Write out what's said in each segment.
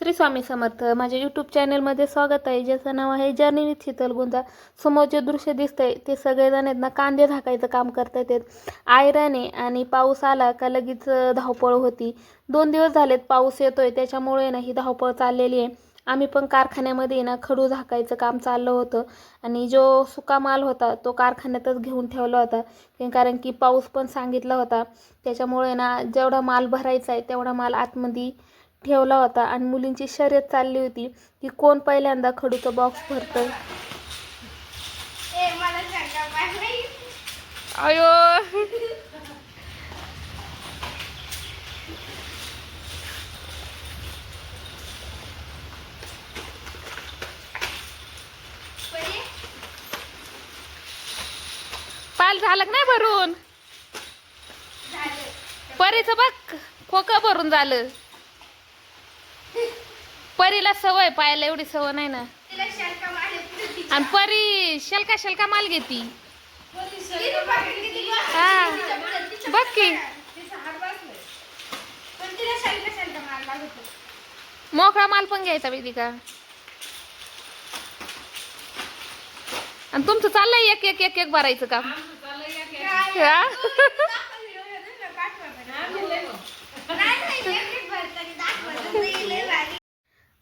श्री स्वामी समर्थ. माझ्या यूट्यूब चॅनलमध्ये स्वागत आहे. ज्याचं नाव आहे जर्नी विथ शीतल गुंजा. समोर जे दृश्य दिसतंय. ते सगळेजण आहेत ना कांदे झाकायचं काम करतात. आहेत आयरन आहे आणि पाऊस आला का लगेच धावपळ होती. दोन दिवस झालेत पाऊस येतोय. त्याच्यामुळे ना ही धावपळ चाललेली आहे. आम्ही पण कारखान्यामध्ये ना खडू झाकायचं काम चाललं होतं. आणि जो सुका माल होता तो कारखान्यातच घेऊन ठेवला होता. कारण की पाऊस पण सांगितला होता. त्याच्यामुळे ना जेवढा माल भरायचा आहे तेवढा माल आतमध्ये ठेवला होता आणि मुलींची शर्यत चालली होती की कोण पहिल्यांदा खडूचा बॉक्स भरतंय? अयो. पाल झालं नाही भरून? परीचं बघ खोकं भरून झालं. परीला सवय पायाला एवढी सवय नाही ना. आणि परी शलका शलका माल घेती. हा. बघ की. मोकळा माल पण घ्यायचा वेदिका आणि तुमचं चाललंय एक एक एक एक भरायचं काम. हा?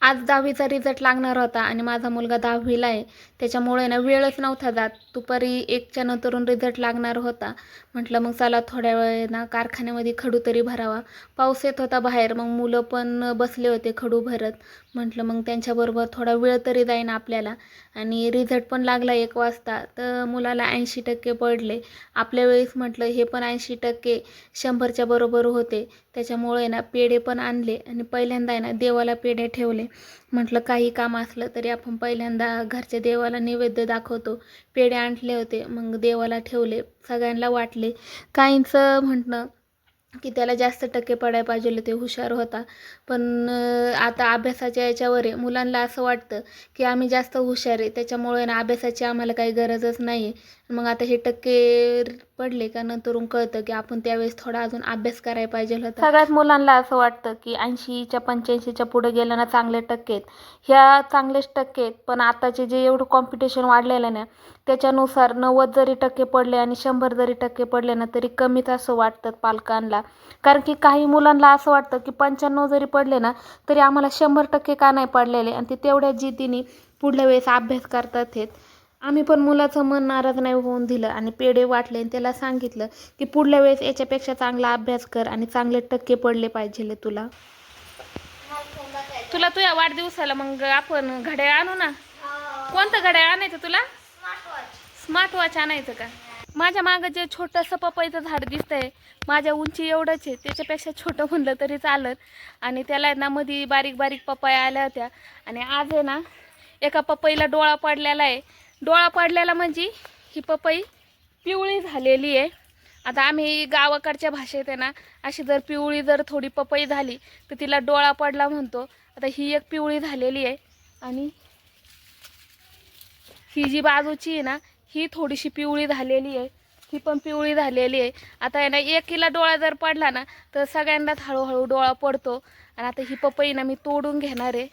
आज दहावीचा रिझल्ट लागणार होता आणि माझा मुलगा दहावीला आहे. त्याच्यामुळे ना वेळच नव्हता जात. दुपारी एकच्या नंतरून रिझल्ट लागणार होता. म्हटलं मग चला थोड्या वेळ ना कारखान्यामध्ये खडू तरी भरावा. पाऊस येत होता बाहेर. मग मुलं पण बसले होते खडू भरत. म्हटलं मग त्यांच्याबरोबर थोडा वेळ तरी जाईन आपल्याला. आणि रिझल्ट पण लागला एक वाजता. तर मुलाला ऐंशी टक्के पडले. आपल्या वेळेस म्हटलं हे पण ऐंशी टक्के शंभरच्या बरोबर होते. त्याच्यामुळे ना पेढे पण आणले आणि पहिल्यांदा आहे ना देवाला पेढे ठेवले. म्हटलं काही काम असलं तरी आपण पहिल्यांदा घरच्या देवाला नैवेद्य दाखवतो. पेढे आणले होते. मग देवाला ठेवले. सगळ्यांना वाटले. काहींचं म्हटणं की त्याला जास्त टक्के पडायला पाहिजे ते हुशार होता. पण आता अभ्यासाच्या याच्यावर आहे. मुलांना असं वाटतं की आम्ही जास्त हुशार आहे. त्याच्यामुळे ना अभ्यासाची आम्हाला काही गरजच नाही आहे मग आता हे टक्के पडले का नंतरून कळतं की आपण त्यावेळेस थोडा अजून अभ्यास करायला पाहिजे होता. सगळ्याच मुलांना असं वाटतं की ऐंशीच्या पंच्याऐंशीच्या पुढे गेलं ना चांगले टक्के आहेत. ह्या चांगलेच टक्के आहेत पण आताचे जे एवढं कॉम्पिटिशन वाढलेलं आहे ना त्याच्यानुसार नव्वद जरी टक्के पडले आणि शंभर जरी टक्के पडले ना तरी कमीच असं वाटतं पालकांना. कारण की काही मुलांना असं वाटतं की पंच्याण्णव जरी पडले ना तरी आम्हाला शंभर टक्के का नाही पडलेले? आणि ते तेवढ्या जिद्दीने पुढल्या वेळेस अभ्यास करतात आहेत आम्ही पण मुलाचं मन नाराज नाही होऊन दिलं आणि पेढे वाटले आणि त्याला सांगितलं की पुढल्या वेळेस याच्यापेक्षा चांगला अभ्यास कर आणि चांगले टक्के पडले पाहिजे तुला. तुला तुझ्या वाढदिवसाला मग आपण घड्याळ आणू ना? कोणतं घड्याळ आणायचं तुला? स्मार्ट वॉच आणायचं का? माझ्या मागं जे छोटंसं पपईचं झाड दिसतंय माझ्या उंची एवढंच आहे त्याच्यापेक्षा छोटं म्हणलं तरी चालत आणि त्याला आहे ना मध्ये बारीक बारीक पपया आल्या होत्या. आणि आज आहे ना एका पपईला डोळा पडलेला आहे. डोळा पडलेला म्हणजे ही पपई पिवळी झालेली आहे. आता आम्ही गावाकडच्या भाषेत आहे ना अशी जर पिवळी जर थोडी पपई झाली तर तिला डोळा पडला म्हणतो. आता ही एक पिवळी झालेली आहे आणि ही जी बाजूची आहे ना ही थोडीशी पिवळी झालेली आहे. ही पण पिवळी झालेली आहे. आता आहे ना एकीला डोळा जर पडला ना तर सगळ्यांनाच हळूहळू डोळा पडतो. आणि आता ही पपई ना मी तोडून घेणार आहे.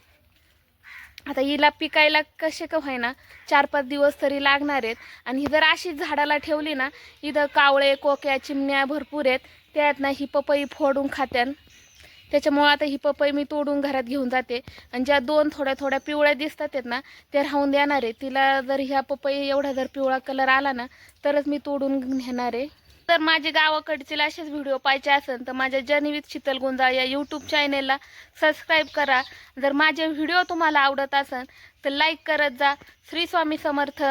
आता हिला पिकायला कसे का होईना चार पाच दिवस तरी लागणार आहेत. आणि ही जर अशीच झाडाला ठेवली ना इथं कावळे कोक्या चिमण्या भरपूर आहेत. त्यात ना ही पपई फोडून खात्यान. त्याच्यामुळं आता ही पपई मी तोडून घरात घेऊन जाते. आणि ज्या दोन थोड्या थोड्या पिवळ्या दिसतात आहेत ना त्या राहून देणार आहे. तिला जर ह्या पपई एवढा जर पिवळा कलर आला ना तरच मी तोडून घेणार आहे. तर माझे गावाकडचे असेच व्हिडिओ पाहिजे असेल तर माझ्या जर्नी विथ शीतल गुंजाळ या यूट्यूब चॅनेलला सबस्क्राईब करा. जर माझे व्हिडिओ तुम्हाला आवडत असेल तर लाईक करत जा. श्री स्वामी समर्थ.